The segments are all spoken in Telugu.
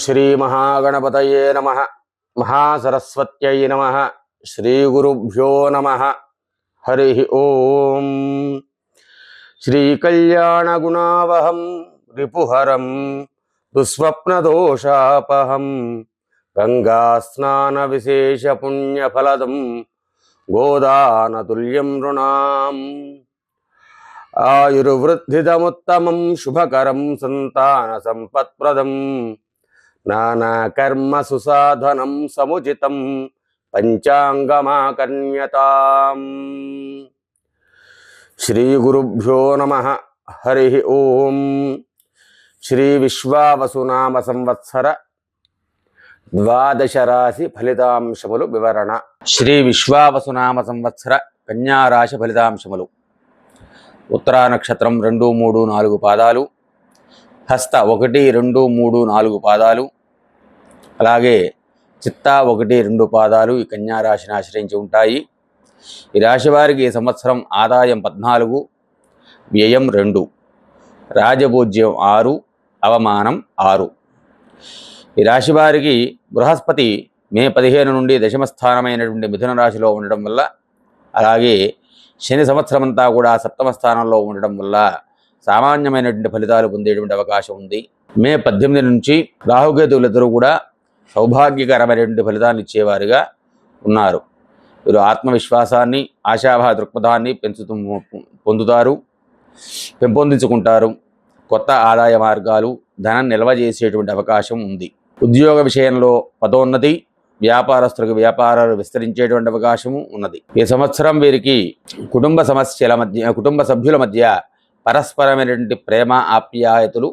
శ్రీమహాగణపతయే నమ మహాసరస్వత్యై నమ శ్రీగురుభ్యో నమ హరి ఓం శ్రీకళ్యాణగుణావహం రిపుహరం దుస్వప్నదోషాపహం గంగాస్నానవిశేషపుణ్యఫలదం గోదానతుల్యం నృణాం ఆయుర్వృద్ధిదముత్తమం శుభకరం సంతాన సంపత్ప్రదం నానాకర్మ సుసాధనం సముచితం పంచాంగమాకన్యతాం శ్రీ గురుభ్యో నమ హరి ఓం. శ్రీ విశ్వావసునామ సంవత్సర ద్వాదశ రాశి ఫలితాంశములు వివరణ. శ్రీ విశ్వావసునామ సంవత్సర కన్యారాశి ఫలితాంశములు. ఉత్తరా నక్షత్రం రెండు మూడు నాలుగు పాదాలు. హస్త ఒకటి రెండు మూడు నాలుగు పాదాలు. అలాగే చిత్త ఒకటి రెండు పాదాలు ఈ కన్యా రాశిని ఆశ్రయించి ఉంటాయి. ఈ రాశి వారికి ఈ సంవత్సరం ఆదాయం పద్నాలుగు వ్యయం రెండు రాజభోజ్యం ఆరు అవమానం ఆరు. ఈ రాశి వారికి బృహస్పతి మే పదిహేను నుండి దశమ స్థానమైనటువంటి మిథున రాశిలో ఉండడం వల్ల అలాగే శని సంవత్సరం అంతా కూడా సప్తమ స్థానంలో ఉండడం వల్ల సామాన్యమైనటువంటి ఫలితాలు పొందేటువంటి అవకాశం ఉంది. మే పద్దెనిమిది నుంచి రాహుకేతువులిద్దరూ కూడా సౌభాగ్యకరమైనటువంటి ఫలితాన్ని ఇచ్చేవారుగా ఉన్నారు. వీరు ఆత్మవిశ్వాసాన్ని ఆశాభావ దృక్పథాన్ని పెంచుతూ పొందుతారు పెంపొందించుకుంటారు. కొత్త ఆదాయ మార్గాలు ధనం నిల్వ చేసేటువంటి అవకాశం ఉంది. ఉద్యోగ విషయంలో పదోన్నతి వ్యాపారస్తులకు వ్యాపారాలు విస్తరించేటువంటి అవకాశము ఉన్నది. ఈ సంవత్సరం వీరికి కుటుంబ సమస్యల మధ్య కుటుంబ సభ్యుల మధ్య పరస్పరమైనటువంటి ప్రేమ ఆప్యాయతలు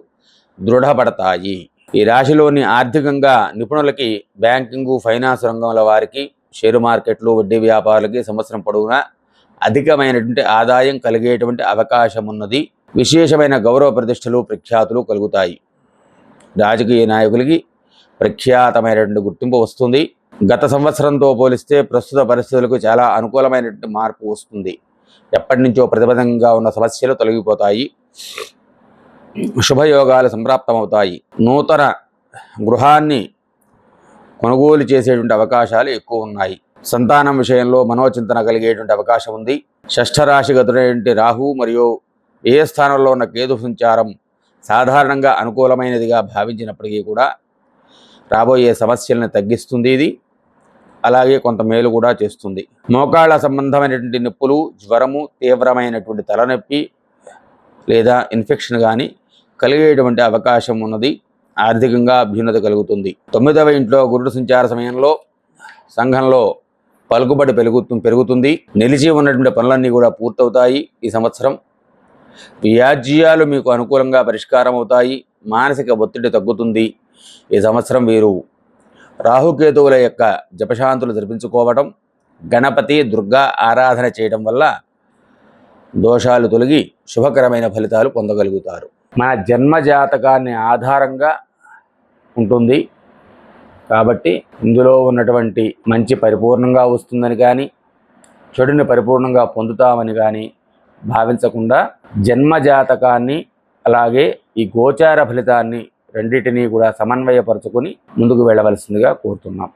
దృఢపడతాయి. ఈ రాశిలోని ఆర్థికంగా నిపుణులకి బ్యాంకింగు ఫైనాన్స్ రంగంలో వారికి షేరు మార్కెట్లు వడ్డీ వ్యాపారులకి సంవత్సరం పొడవునా అధికమైనటువంటి ఆదాయం కలిగేటువంటి అవకాశం ఉన్నది విశేషమైన గౌరవ ప్రతిష్టలు ప్రఖ్యాతులు కలుగుతాయి. రాజకీయ నాయకులకి ప్రఖ్యాతమైనటువంటి గుర్తింపు వస్తుంది. గత సంవత్సరంతో పోలిస్తే ప్రస్తుత పరిస్థితులకు చాలా అనుకూలమైనటువంటి మార్పు వస్తుంది. ఎప్పటి నుంచో ప్రతిబద్ధంగా ఉన్న సమస్యలు తొలగిపోతాయి. శుభయోగాలు సంప్రాప్తమవుతాయి. నూతన గృహాన్ని కొనుగోలు చేసేటువంటి అవకాశాలు ఎక్కువ ఉన్నాయి. సంతానం విషయంలో మనోచింతన కలిగేటువంటి అవకాశం ఉంది. షష్ఠరాశి రాశిగతుడైనటువంటి రాహు మరియు ఏ స్థానంలో ఉన్న కేతు సంచారం సాధారణంగా అనుకూలమైనదిగా భావించినప్పటికీ కూడా రాబోయే సమస్యలను తగ్గిస్తుంది ఇది. అలాగే కొంత మేలు కూడా చేస్తుంది. మోకాళ్ళ సంబంధమైనటువంటి నొప్పులు జ్వరము తీవ్రమైనటువంటి తలనొప్పి లేదా ఇన్ఫెక్షన్ కానీ కలిగేటువంటి అవకాశం ఉన్నది. ఆర్థికంగా అభ్యున్నత కలుగుతుంది. తొమ్మిదవ ఇంట్లో గురుడు సంచార సమయంలో సంఘంలో పలుకుబడి పెరుగుతు పెరుగుతుంది. నిలిచి ఉన్నటువంటి పనులన్నీ కూడా పూర్తవుతాయి ఈ సంవత్సరం. వ్యాజ్యాలు మీకు అనుకూలంగా పరిష్కారం అవుతాయి మానసిక ఒత్తిడి తగ్గుతుంది. ఈ సంవత్సరం వీరు రాహుకేతువుల యొక్క జపశాంతులు జరిపించుకోవటం గణపతి దుర్గా ఆరాధన చేయడం వల్ల దోషాలు తొలగి శుభకరమైన ఫలితాలు పొందగలుగుతారు. మన జన్మ జాతకాన్ని ఆధారంగా ఉంటుంది. కాబట్టి ఇందులో ఉన్నటువంటి మంచి పరిపూర్ణంగా వస్తుందని కానీ చెడుని పరిపూర్ణంగా పొందుతామని కానీ భావించకుండా జన్మ జాతకాన్ని అలాగే ఈ గోచార ఫలితాన్ని రెండింటినీ కూడా సమన్వయపరచుకొని ముందుకు వెళ్ళవలసిందిగా కోరుతున్నాం.